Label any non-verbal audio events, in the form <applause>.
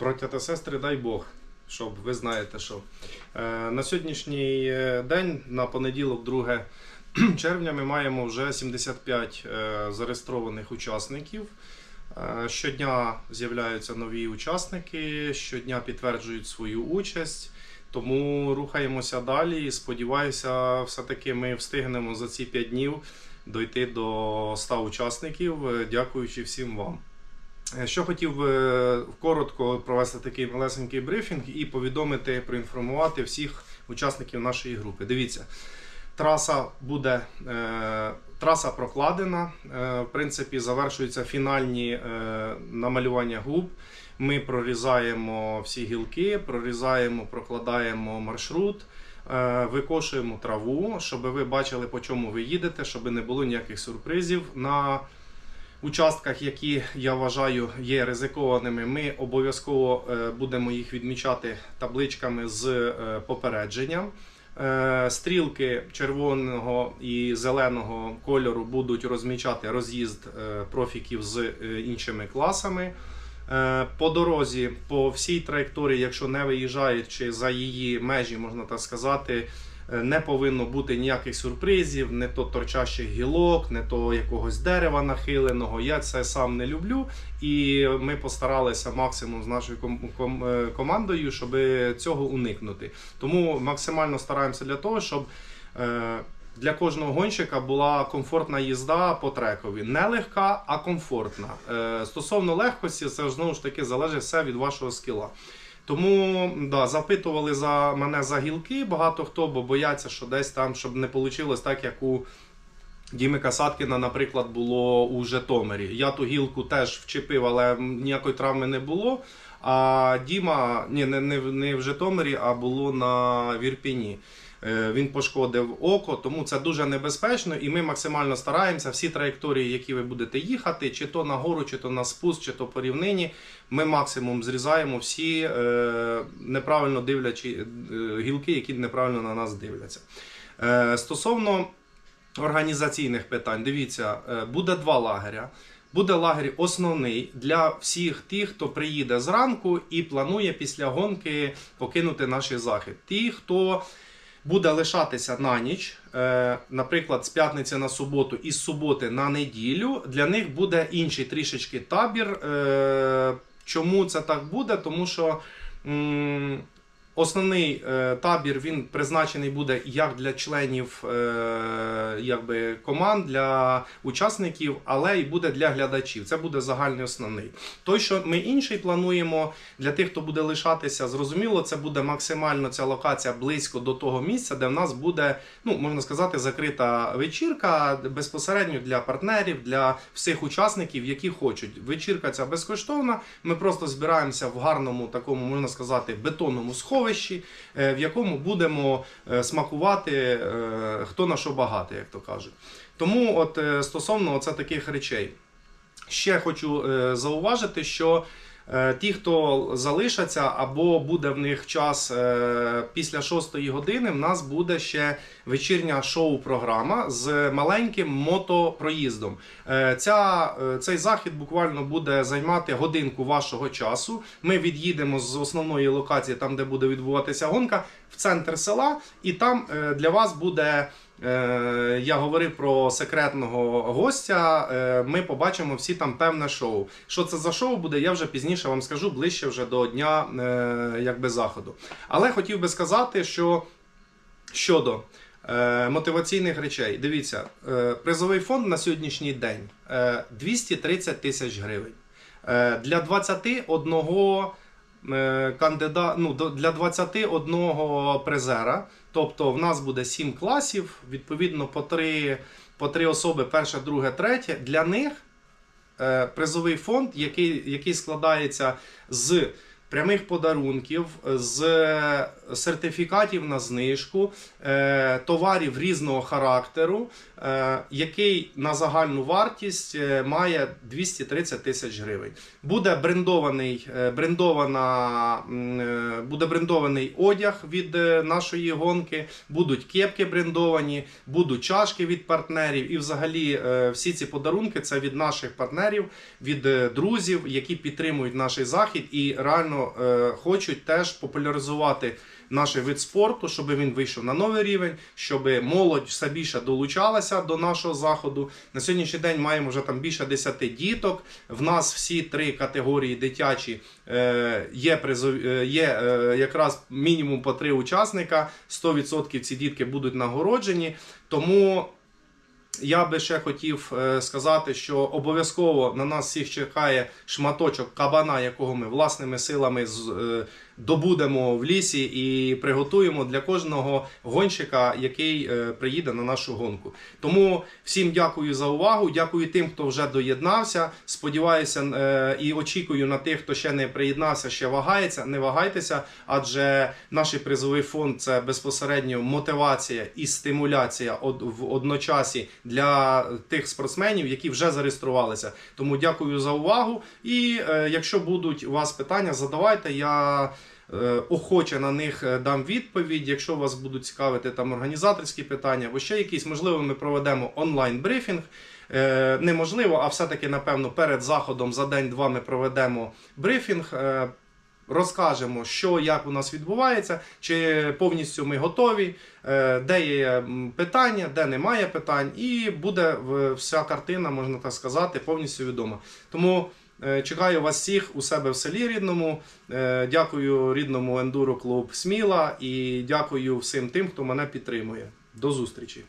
Браття та сестри, дай Бог, щоб ви знаєте, що е, на сьогоднішній е, день, на понеділок, 2 <clears throat> червня, ми маємо вже 75 е, зареєстрованих учасників. Щодня з'являються нові учасники, щодня підтверджують свою участь. Тому рухаємося далі і сподіваюся, все-таки ми встигнемо за ці 5 днів дойти до 100 учасників, дякуючи всім вам. Е, Що хотів е, коротко провести такий малесенький брифінг і повідомити, проінформувати всіх учасників нашої групи. Дивіться, траса буде е, траса прокладена. В принципі, завершуються фінальні намалювання губ. Ми прорізаємо всі гілки, прорізаємо, прокладаємо маршрут. Викошуємо траву, щоб ви бачили, по чому ви їдете, щоб не було ніяких сюрпризів. На участках, які я вважаю є ризикованими, ми обов'язково е, будемо їх відмічати табличками з е, попередженням. Е, Стрілки червоного і зеленого кольору будуть розмічати роз'їзд профіків з іншими класами. По дорозі, по всій траєкторії, якщо не виїжджаючи за її межі, можна так сказати, не повинно бути ніяких сюрпризів, не то торчащих гілок, не то якогось дерева нахиленого. Я це сам не люблю. І ми постаралися максимум з нашою е, командою, щоб цього уникнути. Тому максимально стараємося для того, щоб. е, Для кожного гонщика була комфортна їзда по трекові. Не легка, а комфортна. Е, Стосовно легкості, це знову ж таки залежить все від вашого скіла. Тому да, запитували за мене за гілки багато хто, бо бояться, що десь там, щоб не вийшло так, як у Діми Касаткіна, наприклад, було у Житомирі. Я ту гілку теж вчепив, але ніякої травми не було. А Діма ні, не, не, не в Житомирі, а було на Вірпіні. Е, Він пошкодив око, тому це дуже небезпечно, і ми максимально стараємося. Всі траєкторії, які ви будете їхати, чи то на гору, чи то на спуск, чи то по рівнині, ми максимум зрізаємо всі е, неправильно дивлячі е, гілки, які неправильно на нас дивляться. Е, стосовно організаційних питань, дивіться, е, буде два лагеря. Буде лагерь основний для всіх тих, хто приїде зранку і планує після гонки покинути наш захід. Ті, хто буде лишатися на ніч, е, наприклад, з п'ятниці на суботу і з суботи на неділю, для них буде інший трішечки табір. Е, Чому це так буде? Тому що основний е, табір він призначений буде як для членів е, якби, команд, для учасників, але й буде для глядачів. Це буде загальний основний. Той, що ми інший плануємо для тих, хто буде лишатися, зрозуміло, це буде максимально ця локація близько до того місця, де в нас буде, ну можна сказати, закрита вечірка безпосередньо для партнерів, для всіх учасників, які хочуть. Вечірка ця безкоштовна. Ми просто збираємося в гарному такому, можна сказати, бетонному сховищі, е, в якому будемо е, смакувати е, хто на що багато, як то кажуть. Тому, от стосовно оце таких речей. Ще хочу зауважити, що ті, хто залишаться або буде в них час е, після 6 години, в нас буде ще вечірня шоу-програма з маленьким мотопроїздом. Е, Ця, е, цей захід буквально буде займати годинку вашого часу. Ми від'їдемо з основної локації, там де буде відбуватися гонка, в центр села, і там е, для вас буде. Е, Я говорив про секретного гостя. Е, Ми побачимо всі там певне шоу. Що це за шоу буде, я вже пізніше вам скажу ближче вже до дня е, якби заходу. Але хотів би сказати, що щодо мотиваційних речей, дивіться, призовий фонд на сьогоднішній день е, 230 тисяч гривень. Для 21 е, кандида... ну, для 21 призера. Тобто в нас буде 7 класів, відповідно по 3, по 3 особи, перше, друге, третє. Для них е, призовий фонд, який, який складається з прямих подарунків, з сертифікатів на знижку, е, товарів різного характеру, е, який на загальну вартість е, має 230 тисяч гривень. Буде брендований, е, брендована, е, буде брендований одяг від е, нашої гонки, будуть кепки брендовані, будуть чашки від партнерів. І взагалі е, всі ці подарунки це від наших партнерів, від е, друзів, які підтримують наш захід і реально звісно, е, хочуть теж популяризувати наш вид спорту, щоб він вийшов на новий рівень, щоб молодь все більше долучалася до нашого заходу. На сьогоднішній день маємо вже там більше 10 діток. В нас всі три категорії дитячі е, є призов, е, є якраз мінімум по три учасника. 100% ці дітки будуть нагороджені. Тому я би ще хотів е, сказати, що обов'язково на нас всіх чекає шматочок кабана, якого ми власними силами з- е, добудемо в лісі і приготуємо для кожного гонщика, який е, приїде на нашу гонку. Тому всім дякую за увагу. Дякую тим, хто вже доєднався. Сподіваюся е, і очікую на тих, хто ще не приєднався, ще вагається. Не вагайтеся, адже наш призовий фонд це безпосередньо мотивація і стимуляція в одночасі для тих спортсменів, які вже зареєструвалися. Тому дякую за увагу. І е, якщо будуть у вас питання, задавайте. Я охоче на них е, дам відповідь. Якщо вас будуть цікавити там організаторські питання або ще якісь, можливо, ми проведемо онлайн брифінг. Е, неможливо, а все-таки, напевно, перед заходом за день-два ми проведемо брифінг. е, Розкажемо, що як у нас відбувається, чи повністю ми готові, е, де є питання, де немає питань, і буде вся картина, можна так сказати, повністю відома. Тому е, чекаю вас всіх у себе в селі рідному. Е, Дякую рідному ендуро клуб Сміла і дякую всім тим, хто мене підтримує. До зустрічі!